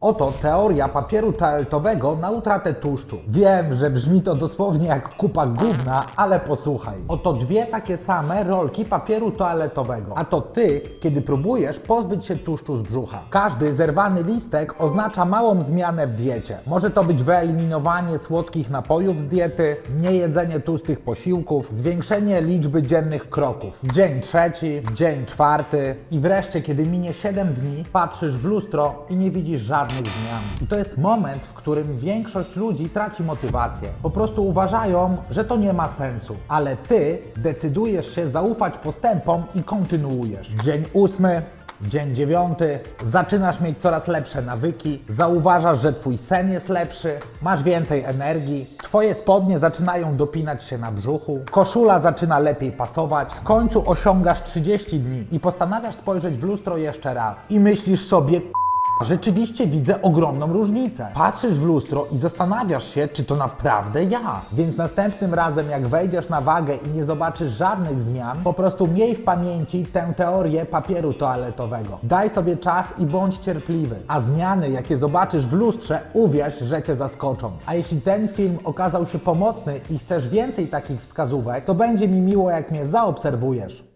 Oto teoria papieru toaletowego na utratę tłuszczu. Wiem, że brzmi to dosłownie jak kupa gówna, ale posłuchaj. Oto dwie takie same rolki papieru toaletowego. A to ty, kiedy próbujesz pozbyć się tłuszczu z brzucha. Każdy zerwany listek oznacza małą zmianę w diecie. Może to być wyeliminowanie słodkich napojów z diety, niejedzenie tłustych posiłków, zwiększenie liczby dziennych kroków. Dzień trzeci, dzień czwarty i wreszcie, kiedy minie 7 dni, patrzysz w lustro i nie widzisz żadnych zmian. I to jest moment, w którym większość ludzi traci motywację. Po prostu uważają, że to nie ma sensu. Ale ty decydujesz się zaufać postępom i kontynuujesz. Dzień ósmy, Dzień dziewiąty, zaczynasz mieć coraz lepsze nawyki, zauważasz, że twój sen jest lepszy, masz więcej energii, twoje spodnie zaczynają dopinać się na brzuchu, koszula zaczyna lepiej pasować, w końcu osiągasz 30 dni i postanawiasz spojrzeć w lustro jeszcze raz i myślisz sobie, Rzeczywiście widzę ogromną różnicę. Patrzysz w lustro i zastanawiasz się, czy to naprawdę ja. Więc następnym razem, jak wejdziesz na wagę i nie zobaczysz żadnych zmian, po prostu miej w pamięci tę teorię papieru toaletowego. Daj sobie czas i bądź cierpliwy. A zmiany, jakie zobaczysz w lustrze, uwierz, że cię zaskoczą. A jeśli ten film okazał się pomocny i chcesz więcej takich wskazówek, to będzie mi miło, jak mnie zaobserwujesz.